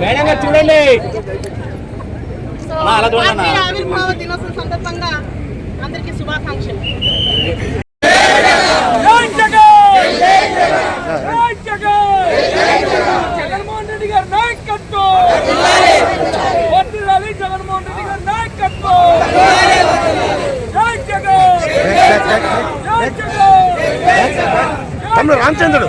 Madam గారు చూడండి. ఆవిర్భావ దినోత్సవం సందర్భంగా అందరికీ శుభాకాంక్షలు జగన్మోహన్ రెడ్డి గారి నాయకత్వం వర్ధిల్లాలి జగన్మోహన్ రెడ్డి గారి నాయకత్వం జై జగన్ జై జగన్ తమ్ముడు రామచంద్రుడు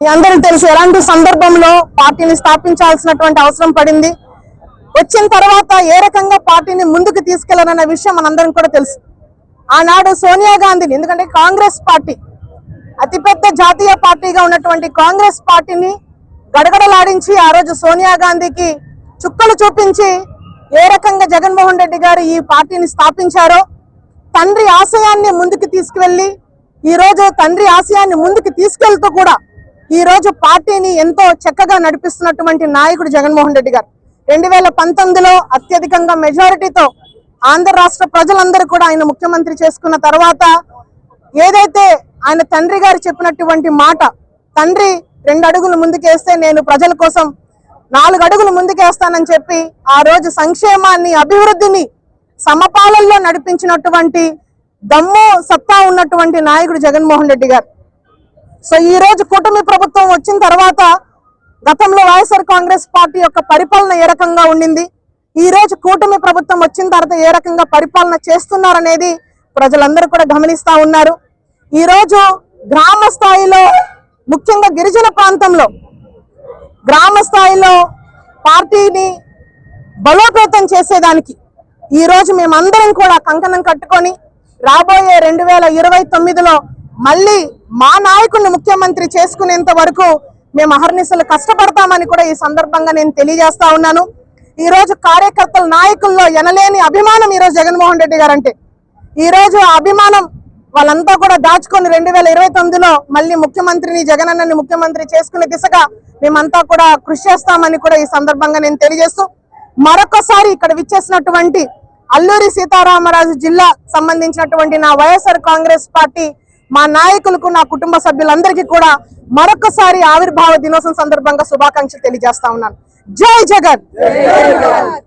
మీ అందరికీ తెలుసు ఎలాంటి సందర్భంలో పార్టీని స్థాపించాల్సినటువంటి అవసరం పడింది? వచ్చిన తర్వాత ఏ రకంగా పార్టీని ముందుకు తీసుకెళ్ళాలన్న విషయం మనందరం కూడా తెలుసు. ఆనాడు సోనియా గాంధీని ఎందుకంటే కాంగ్రెస్ పార్టీ అతిపెద్ద జాతీయ పార్టీగా ఉన్నటువంటి కాంగ్రెస్ పార్టీని గడగడలాడించి ఆ రోజు సోనియా గాంధీకి చుక్కలు చూపించి ఏ రకంగా జగన్మోహన్ రెడ్డి గారు ఈ పార్టీని స్థాపించారో తండ్రి ఆశయాన్ని ముందుకు తీసుకువెళ్ళి ఈ రోజు తండ్రి ఆశయాన్ని ముందుకు తీసుకెళ్తూ కూడా ఈ రోజు పార్టీని ఎంతో చక్కగా నడిపిస్తున్నటువంటి నాయకుడు జగన్మోహన్ రెడ్డి గారు. రెండు వేల పంతొమ్మిదిలో అత్యధికంగా మెజారిటీతో ఆంధ్ర రాష్ట్ర ప్రజలందరూ కూడా ఆయన ముఖ్యమంత్రి చేసుకున్న తర్వాత ఏదైతే ఆయన తండ్రి గారు చెప్పినటువంటి మాట తండ్రి రెండు అడుగులు ముందుకేస్తే నేను ప్రజల కోసం నాలుగు అడుగులు ముందుకేస్తానని చెప్పి ఆ రోజు సంక్షేమాన్ని అభివృద్ధిని సమపాలనలో నడిపించినటువంటి దమ్ము సత్తా ఉన్నటువంటి నాయకుడు జగన్మోహన్ రెడ్డి గారు. సో ఈ రోజు కూటమి ప్రభుత్వం వచ్చిన తర్వాత గతంలో వైఎస్ఆర్ కాంగ్రెస్ పార్టీ యొక్క పరిపాలన ఏ రకంగా ఉండింది? ఈ రోజు కూటమి ప్రభుత్వం వచ్చిన తర్వాత ఏ రకంగా పరిపాలన చేస్తున్నారనేది ప్రజలందరూ కూడా గమనిస్తా ఉన్నారు. ఈరోజు గ్రామ స్థాయిలో ముఖ్యంగా గిరిజన ప్రాంతంలో గ్రామ స్థాయిలో పార్టీని బలోపేతం చేసేదానికి ఈ రోజు మేమందరం కూడా కంకణం కట్టుకొని రాబోయే రెండు వేల ఇరవై తొమ్మిదిలో మళ్ళీ మా నాయకుడిని ముఖ్యమంత్రి చేసుకునేంత వరకు మేము అహర్నిశలు కష్టపడతామని కూడా ఈ సందర్భంగా నేను తెలియజేస్తా ఉన్నాను. ఈరోజు కార్యకర్తల నాయకుల్లో ఎనలేని అభిమానం ఈ రోజు జగన్మోహన్ రెడ్డి గారంటే. ఈ రోజు ఆ అభిమానం వాళ్ళంతా కూడా దాచుకొని రెండు వేల ఇరవై తొమ్మిదిలో మళ్ళీ ముఖ్యమంత్రిని జగనన్నని ముఖ్యమంత్రి చేసుకునే దిశగా మేమంతా కూడా కృషి చేస్తామని కూడా ఈ సందర్భంగా నేను తెలియజేస్తూ మరొకసారి ఇక్కడ విచ్చేసినటువంటి అల్లూరి సీతారామరాజు జిల్లా సంబంధించినటువంటి నా వైఎస్ఆర్ కాంగ్రెస్ పార్టీ మా నాయకులకు నా కుటుంబ సభ్యులందరికీ కూడా మరొకసారి ఆవిర్భావ దినోత్సవం సందర్భంగా శుభాకాంక్షలు తెలియజేస్తా ఉన్నాను. జై జగన్!